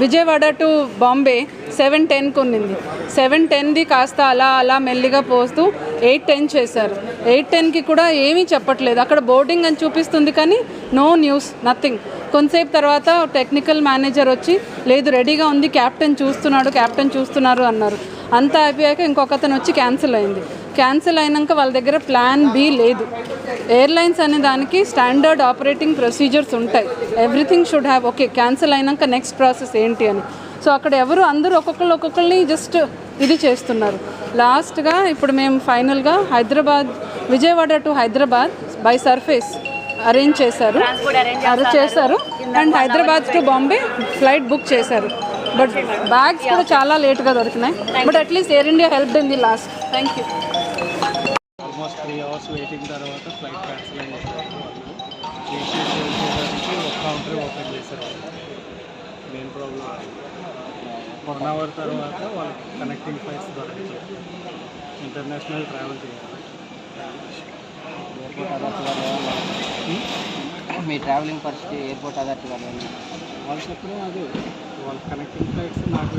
Vijayawada to Bombay seven టెన్కి ఉన్నింది. Seven టెన్ది కాస్త అలా అలా మెల్లిగా పోస్తూ ఎయిట్ టెన్ చేశారు. ఎయిట్ టెన్కి కూడా ఏమీ చెప్పట్లేదు. అక్కడ బోర్డింగ్ అని చూపిస్తుంది కానీ నో న్యూస్ నథింగ్. కొంతసేపు తర్వాత టెక్నికల్ మేనేజర్ వచ్చి లేదు రెడీగా ఉంది క్యాప్టెన్ చూస్తున్నాడు క్యాప్టెన్ చూస్తున్నారు అన్నారు. అంతా అయిపోయాక ఇంకొకతను వచ్చి క్యాన్సిల్ అయింది. క్యాన్సిల్ అయినాక వాళ్ళ దగ్గర ప్లాన్ బి లేదు. ఎయిర్లైన్స్ అనే దానికి స్టాండర్డ్ ఆపరేటింగ్ ప్రొసీజర్స్ ఉంటాయి. Everything should have okay cancel అయినాక నెక్స్ట్ ప్రాసెస్ ఏంటి అని. సో అక్కడ ఎవరు అందరూ ఒక్కొక్కరు ఒక్కొక్కరిని జస్ట్ ఇది చేస్తున్నారు. లాస్ట్గా ఇప్పుడు మేము ఫైనల్గా Hyderabad Vijayawada to Hyderabad by surface arrange చేశారు. అరేంజ్ చేశారు. And Hyderabad to Bombay flight book చేశారు. బట్ బ్యాగ్స్ కూడా చాలా లేట్గా దొరికినాయి. But at least air India help in the last thank you almost three hours waiting తర్వాత flight cancel ఒక counter open చేశారు. మెయిన్ ప్రాబ్లం వన్ అవర్ తర్వాత వాళ్ళకి కనెక్టింగ్ ఫ్లైట్స్ దొరుకుతాయి ఇంటర్నేషనల్ ట్రావెల్ చేయాలి. ఎయిర్పోర్ట్ అథారిటీ వాళ్ళు మీ ట్రావెలింగ్ పరిస్థితి ఎయిర్పోర్ట్ అథారిటీ వాళ్ళు వాళ్ళు చెప్పడం అదే వాళ్ళ కనెక్టింగ్ ఫ్లైట్స్ నాకు